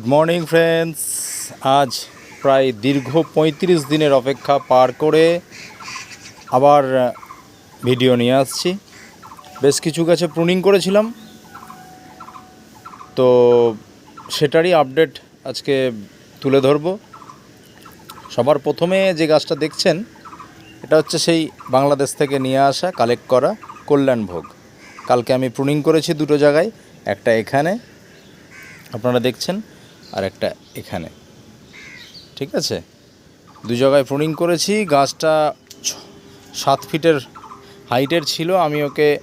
Good morning friends আজ প্রায় দীর্ঘ পঁয়ত্রিশ দিনের অপেক্ষা পার করে আবার ভিডিও নিয়ে আসছি। বেশ কিছু গাছে প্রুনিং করেছিলাম। তো সেটারই আপডেট আজকে তুলে ধরব। সবার প্রথমে যে গাছটা দেখছেন, এটা হচ্ছে সেই বাংলাদেশ থেকে নিয়ে আসা কালেক্ট করা কল্যাণভোগ কালকে আমি প্রুনিং করেছি দুটো জায়গায়, একটা এখানে। আপনারা দেখছেন আর একটা এখানে। ঠিক আছে? দু জায়গায় প্রুনিং করেছি, গাছটা সাত ফিটের হাইটের ছিল, আমি ওকে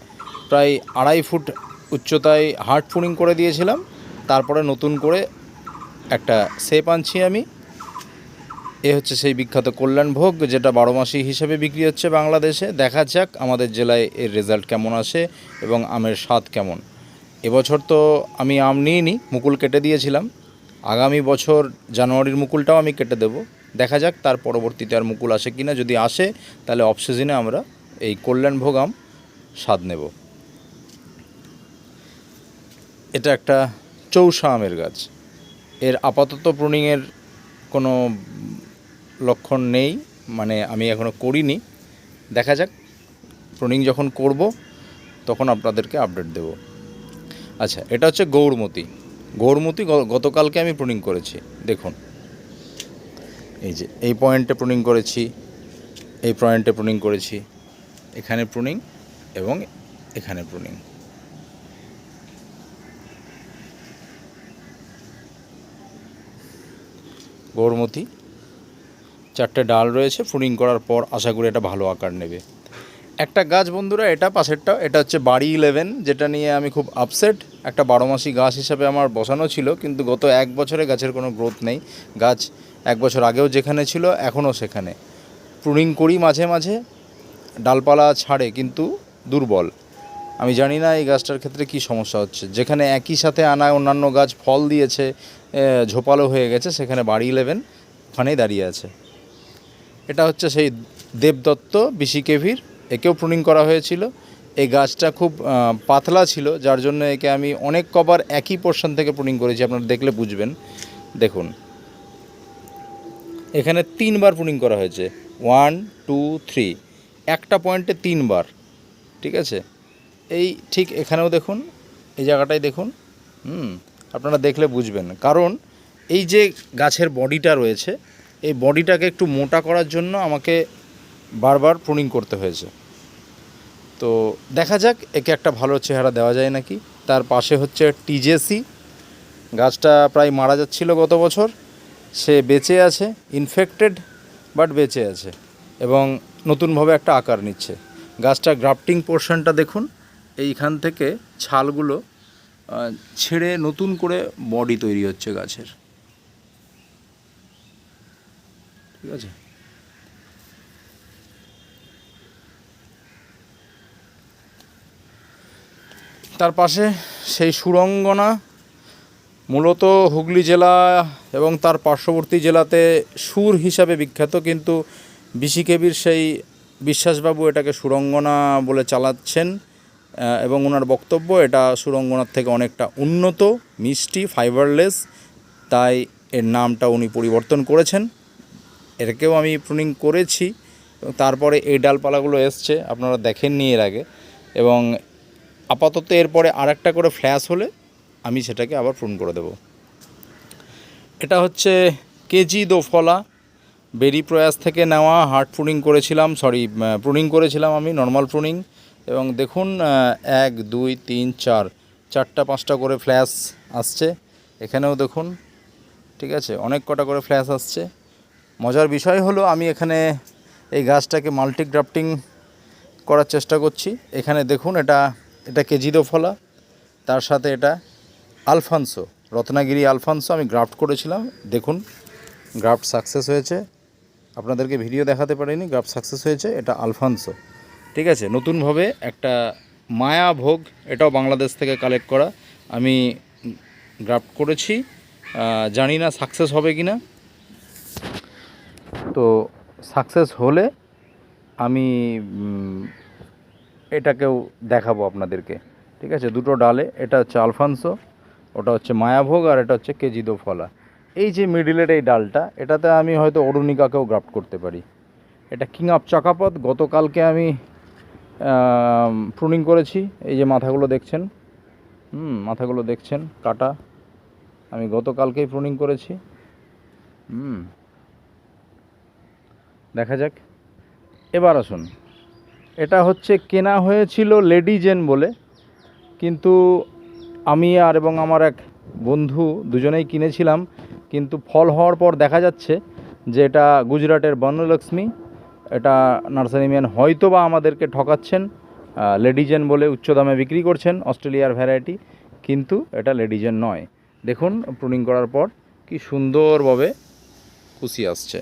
প্রায় আড়াই ফুট উচ্চতায় হার্ড প্রুনিং করে দিয়েছিলাম। তারপরে নতুন করে একটা সেপ আনছি আমি। এ হচ্ছে সেই বিখ্যাত কল্যাণভোগ যেটা বারো মাসি হিসেবে বিক্রি হচ্ছে বাংলাদেশে। দেখা যাক আমাদের জেলায় এর রেজাল্ট কেমন আসে এবং আমের স্বাদ কেমন। এবছর তো আমি আম নিইনি, মুকুল কেটে দিয়েছিলাম। আগামী বছর জানুয়ারির মুকুলটাও আমি কেটে দেব। দেখা যাক তার পরবর্তীতে আর মুকুল আসে কি না যদি আসে, তাহলে অফ সিজনে আমরা এই কল্যাণভোগ আম স্বাদ নেব। এটা একটা চৌষা আমের গাছ। এর আপাতত প্রুনিংয়ের কোনো লক্ষণ নেই মানে আমি এখনও করিনি। দেখা যাক, প্রুনিং যখন করব, তখন আপনাদেরকে আপডেট দেব। আচ্ছা এটা হচ্ছে গৌরমতি গৌরমতি গতকালকে আমি প্রুনিং করেছি, দেখুন। এই যে, এই পয়েন্টে প্রুনিং করেছি, এই পয়েন্টে প্রুনিং করেছি, এখানে প্রুনিং এবং এখানে প্রুনিং গৌরমতি চারটে ডাল রয়েছে প্রুনিং করার পর আশা করি এটা ভালো আকার নেবে। একটা গাছ বন্ধুরা, এটা পাশেরটা, এটা হচ্ছে বাড়ি ইলেভেন যেটা নিয়ে আমি খুব আপসেট একটা বারো মাসি গাছ হিসাবে আমার বসানো ছিল, কিন্তু গত এক বছরে গাছের কোনো গ্রোথ নেই। গাছ এক বছর আগেও যেখানে ছিল, এখনও সেখানে। প্রুনিং করি মাঝে মাঝে, ডালপালা ছাড়ে, কিন্তু দুর্বল। আমি জানি না এই গাছটার ক্ষেত্রে কি সমস্যা হচ্ছে। যেখানে একই সাথে আনা অন্যান্য গাছ ফল দিয়েছে ঝোপালো হয়ে গেছে, সেখানে বাড়ি ইলেভেন ওখানেই দাঁড়িয়ে আছে। এটা হচ্ছে সেই দেবদত্ত, বিশি কেভির একেও প্রুনিং করা হয়েছিল। এই গাছটা খুব পাতলা ছিল, যার জন্য একে আমি অনেক কবার একই পোর্শন থেকে প্রুনিং করেছি, আপনারা দেখলে বুঝবেন। দেখুন। এখানে তিনবার প্রুনিং করা হয়েছে। ওয়ান টু থ্রি একটা পয়েন্টে তিনবার, ঠিক আছে? এই ঠিক এখানেও দেখুন, এই জায়গাটায় দেখুন। হুম, আপনারা দেখলে বুঝবেন। কারণ এই যে গাছের বডিটা রয়েছে, এই বডিটাকে একটু মোটা করার জন্য আমাকে বারবার প্রুনিং করতে হয়েছে। তো দেখা যাক, একে একটা ভালো চেহারা দেওয়া যায় নাকি। তার পাশে হচ্ছে টিজেসি গাছটা প্রায় মারা যাচ্ছিল গত বছর। সে বেঁচে আছে ইনফেক্টেড বাট বেঁচে আছে। এবং নতুনভাবে একটা আকার নিচ্ছে। গাছটা গ্রাফটিং পোর্শনটা দেখুন। এইখান থেকে ছালগুলো ছেড়ে নতুন করে বডি তৈরি হচ্ছে গাছের। ঠিক আছে? তার পাশে সেই সুরঙ্গনা মূলত হুগলি জেলা এবং তার পার্শ্ববর্তী জেলাতে সুর হিসাবে বিখ্যাত, কিন্তু বিশিকেবির সেই বিশ্বাসবাবু এটাকে সুরঙ্গনা বলে চালাচ্ছেন এবং ওনার বক্তব্য এটা সুরঙ্গনার থেকে অনেকটা উন্নত, মিষ্টি ফাইবারলেস তাই এর নামটা উনি পরিবর্তন করেছেন। এটাকেও আমি প্রুনিং করেছি তারপরে এই ডালপালাগুলো এসছে, আপনারা দেখেননি এর আগে, এবং আপাতত এরপরে আর একটা করে ফ্ল্যাশ হলে আমি সেটাকে আবার প্রুন করে দেব। এটা হচ্ছে কেজি দোফলা। বেরি প্রয়াস থেকে নেওয়া হার্ট প্রুনিং করেছিলাম সরি প্রুনিং করেছিলাম আমি নর্মাল প্রুনিং এবং দেখুন এক, দুই, তিন, চার, চারটা, পাঁচটা করে ফ্ল্যাশ আসছে। এখানেও দেখুন, ঠিক আছে, অনেক কটা করে ফ্ল্যাশ আসছে। মজার বিষয় হলো, আমি এখানে এই গাছটাকে মাল্টি গ্রাফটিং করার চেষ্টা করছি। এখানে দেখুন, এটা এটা কেজিদো ফলা, তার সাথে এটা আলফানসো, রত্নাগিরি আলফানসো আমি গ্রাফট করেছিলাম। দেখুন, গ্রাফট সাকসেস হয়েছে। আপনাদেরকে ভিডিও দেখাতে পারিনি, গ্রাফট সাকসেস হয়েছে, এটা আলফানসো। ঠিক আছে, নতুনভাবে একটা মায়া ভোগ এটাও বাংলাদেশ থেকে কালেক্ট করা। আমি গ্রাফট করেছি জানি না সাকসেস হবে কি না তো সাকসেস হলে আমি এটাকেও দেখাবো আপনাদেরকে। ঠিক আছে? দুটো ডালে, এটা হচ্ছে আলফানসো, ওটা হচ্ছে মায়াভোগ, আর এটা হচ্ছে কেজিদো ফলা। এই যে মিডিলের এই ডালটা, এটাতে আমি হয়তো অরুণিকাকেও গ্রাফট করতে পারি। এটা কিং অফ চকাপথ গতকালকে আমি, প্রুনিং করেছি। এই যে মাথাগুলো দেখছেন? হুম, মাথাগুলো দেখছেন? কাটা। আমি গতকালকেই প্রুনিং করেছি। হুম। দেখা যাক। এবার আসুন। এটা হচ্ছে কেনা হয়েছিল লেডিজেন বলে। কিন্তু আমি আর এবং আমার এক বন্ধু দুজনেই কিনেছিলাম। কিন্তু ফল হওয়ার পর দেখা যাচ্ছে যে এটা গুজরাটের বর্ণলক্ষ্মী। এটা নার্সারি ম্যান হয়তো বা আমাদেরকে ঠকাচ্ছেন লেডিজেন বলে উচ্চ দামে বিক্রি করছেন অস্ট্রেলিয়ার ভ্যারাইটি। কিন্তু এটা লেডিজেন নয়। দেখুন প্রুনিং করার পর কি সুন্দরভাবে কুশি আসছে।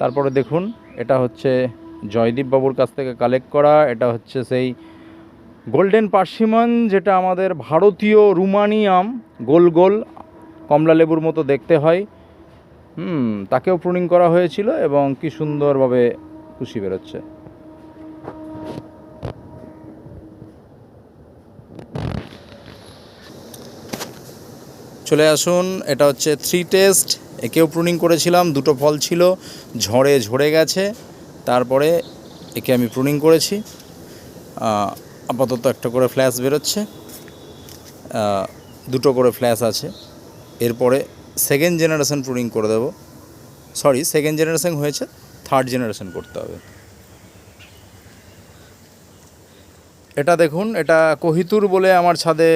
তারপরে দেখুন, এটা হচ্ছে জয়দীপ বাবুর কাছ থেকে কালেক্ট করা, এটা হচ্ছে সেই গোল্ডেন পার্সিমন যেটা আমাদের ভারতীয় রুমানিয়াম গোল গোল, কমলা লেবুর মতো দেখতে হয়। হুম, তাকেও প্রুনিং করা হয়েছিল এবং কি সুন্দরভাবে খুশি বেরোচ্ছে। চলে আসুন, এটা হচ্ছে থ্রি টেস্ট একেও প্রুনিং করেছিলাম, দুটো ফল ছিল, ঝড়ে ঝরে গেছে, তারপরে একে আমি প্রুনিং করেছি। আপাতত একটা করে ফ্ল্যাশ বেরোচ্ছে দুটো করে ফ্ল্যাশ আছে। এরপরে সেকেন্ড জেনারেশন প্রুনিং করে দেবো। সরি সেকেন্ড জেনারেশন হয়েছে থার্ড জেনারেশন করতে হবে। এটা দেখুন, এটা কোহিতুর বলে আমার ছাদে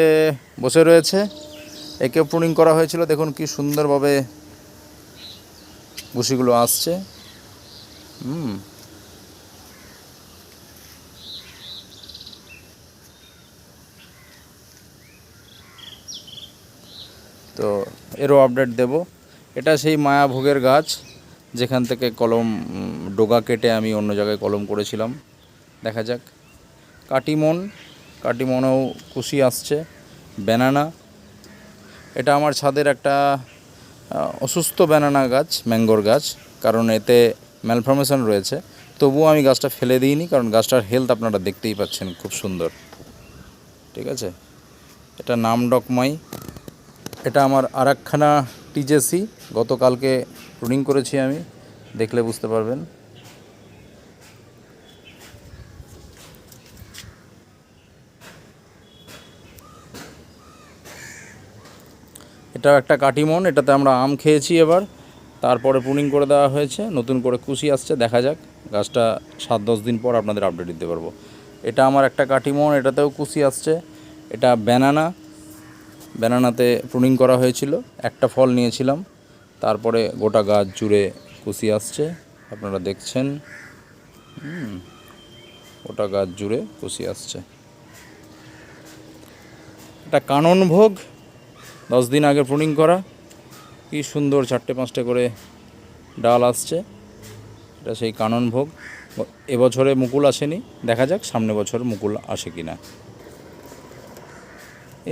বসে রয়েছে। একে প্রুনিং করা হয়েছিল, দেখুন কি সুন্দরভাবে ভুসিগুলো আসছে। হুম। তো এরও আপডেট দেব। এটা সেই মায়াভোগের গাছ, যেখান থেকে কলম ডোগা কেটে আমি অন্য জায়গায় কলম করেছিলাম। দেখা যাক। কাটিমন, কাটিমনেও কুশি আসছে। ব্যানানা। এটা আমার ছাদের একটা অসুস্থ ব্যানানা গাছ ম্যাঙ্গোর গাছ, কারণ এতে ম্যালফরমেশন রয়েছে। তবুও আমি গাছটা ফেলে দিইনি, কারণ গাছটার হেলথ আপনারা দেখতেই পাচ্ছেন খুব সুন্দর। ঠিক আছে? এটা নাম ডকমাই এটা আমার আর একখানা টিজেসি। গতকালকে রুডিং করেছি আমি। দেখলে বুঝতে পারবেন। এটাও একটা কাটিমন এটাতে আমরা আম খেয়েছি এবার। তারপরে পুনিং করে দেওয়া হয়েছে, নতুন করে কুশি আসছে, দেখা যাক। গাছটা সাত দশ দিন পর আপনাদের আপডেট দিতে পারব। এটা আমার একটা কাটিমন এটাতেও কুশি আসছে। এটা ব্যানানা ব্যানানাতে প্রুনিং করা হয়েছিল। একটা ফল নিয়েছিলাম। তারপরে গোটা গাছ জুড়ে কুশি আসছে, আপনারা দেখছেন। গোটা গাছ জুড়ে কুশি আসছে। এটা কানন ভোগ দশ দিন আগে প্রুনিং করা। কি সুন্দর চারটে পাঁচটা করে ডাল আসছে। এটা সেই কানন ভোগ। এবছরে মুকুল আসেনি। দেখা যাক সামনে বছর মুকুল আসে কিনা।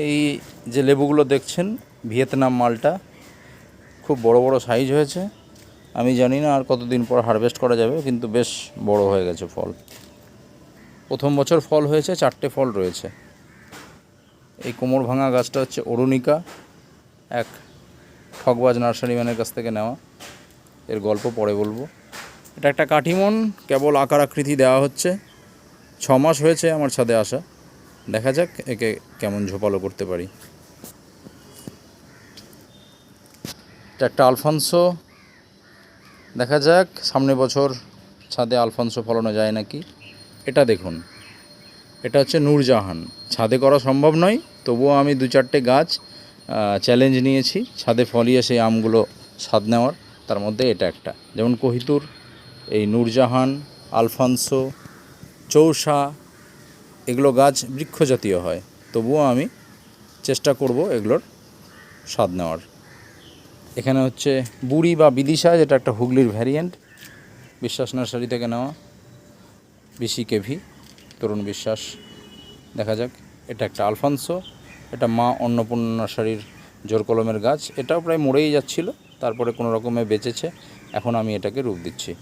এই যে লেবুগুলো দেখছেন, ভিয়েতনাম মালটা, খুব বড় বড় সাইজ হয়েছে। আমি জানি না আর কতদিন পর হারভেস্ট করা যাবে, কিন্তু বেশ বড় হয়ে গেছে ফল। প্রথম বছর ফল হয়েছে, চারটে ফল রয়েছে। এই কোমর ভাঙা গাছটা হচ্ছে অরুণিকা। এক ঠকবাজ নার্সারি ম্যানের কাছ থেকে নেওয়া। এর গল্প পরে বলব। এটা একটা কাঠিমন, কেবল আকার আকৃতি দেওয়া হচ্ছে। ছ মাস হয়েছে আমার ছাদে আসা। দেখা যাক একে কেমন ঝোপালো করতে পারি। এটা একটা আলফানসো। দেখা যাক, সামনে বছর ছাদে আলফানসো ফলানো যায় নাকি। এটা দেখুন। এটা হচ্ছে নূরজাহান। ছাদে করা সম্ভব নয়, তবুও আমি দু চারটে গাছ চ্যালেঞ্জ নিয়েছি। ছাদে ফলিয়ে সেই আমগুলো স্বাদ নেওয়ার। তার মধ্যে এটা একটা। যেমন কোহিতুর, এই নূরজাহান, আলফানসো চৌসা এগুলো গাছ বৃক্ষজাতীয় হয়। তবুও আমি চেষ্টা করব এগুলোর স্বাদ নেওয়ার। এখানে হচ্ছে বুড়ি বা বিদিশা, যেটা একটা হুগলির ভ্যারিয়েন্ট বিশ্বাস নার্সারি থেকে নেওয়া। বিশি কেভি, তরুণ বিশ্বাস। দেখা যাক, এটা একটা আলফানসো। এটা মা অন্নপূর্ণা নার্সারির জোর কলমের গাছ। এটাও প্রায় মরেই যাচ্ছিল, তারপরে কোনো রকমে বেঁচেছে। এখন আমি এটাকে রূপ দিচ্ছি।